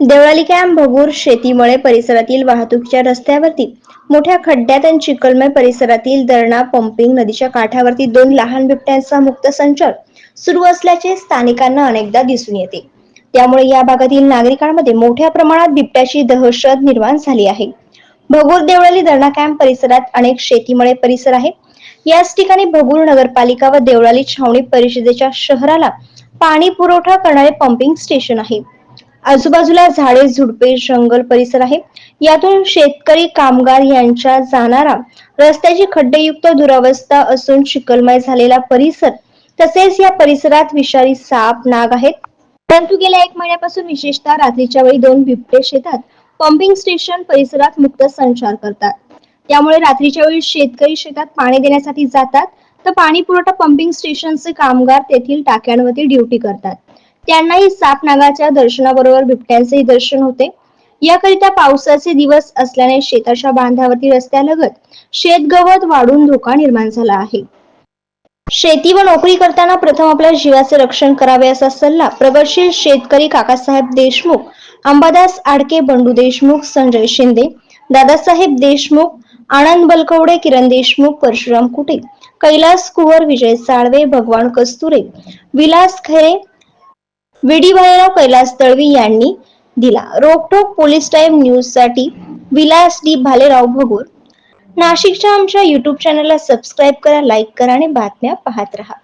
Deolali camp Bhagur शेतीमुळे परिसरातील वाहतुकीच्या रस्त्यावरती मोठ्या खड्ड्यात आणि चिखलमय परिसरातील दरणा पंपिंग नदीच्या काठावरती दोन लहान बिबट्यांचा मुक्त संचार सुरू असल्याचे स्थानिकांना अनेकदा दिसून येते. त्यामुळे या भागातील नागरिकांमध्ये मोठ्या प्रमाणात बिबट्याची दहशत निर्माण झाली आहे. भगूर देवळाली धरणा कॅम्प परिसरात अनेक शेतीमळे परिसर आहे. याच ठिकाणी भगूर नगरपालिका व देवळाली छावणी परिषदेच्या शहराला पाणी पुरवठा करणारे पंपिंग स्टेशन आहे. आजूबाजूला झाडे झुडपे जंगल परिसर आहे. यातून शेतकरी कामगार यांच्या जाणारा रस्त्याची खड्डेयुक्त दुरावस्था असून चिखलमय झालेला परिसर तसेच या परिसरात विषारी साप नाग आहेत. परंतु गेल्या एक महिन्यापासून विशेषतः रात्रीच्या वेळी दोन बिबटे शेतात पंपिंग स्टेशन परिसरात मुक्त संचार करतात. त्यामुळे रात्रीच्या वेळी शेतकरी शेतात पाणी देण्यासाठी जातात. तर पाणी पुरवठा पंपिंग स्टेशनचे कामगार तेथील टाक्यांवरती ड्युटी करतात. त्यांनाही साप नागाच्या दर्शनाबरोबर बिबट्यांचेही दर्शन होते. याकरिता पावसाचे दिवस असल्याने शेताच्या बांधावरती रस्त्यालगत शेतगवत वाढून धोका निर्माण झाला आहे. शेती व नोकरी करताना प्रथम आपल्या जीवाचे रक्षण करावे असा सल्ला प्रगतशील शेतकरी काकासाहेब देशमुख अंबादास आडके बंडू देशमुख संजय शिंदे दादासाहेब देशमुख आनंद बलकवडे किरण देशमुख परशुराम कुटे कैलास कुवर विजय साळवे भगवान कस्तुरे विलास खरे विडी भाईराव कैलास तळवी यांनी दिला. रोकटोक पोलीस टाइम न्यूजसाठी विलास डी भालेराव भगूर. नाशिकच्या आमच्या युट्यूब चॅनलला सबस्क्राईब करा लाईक करा आणि बातम्या पाहत राहा.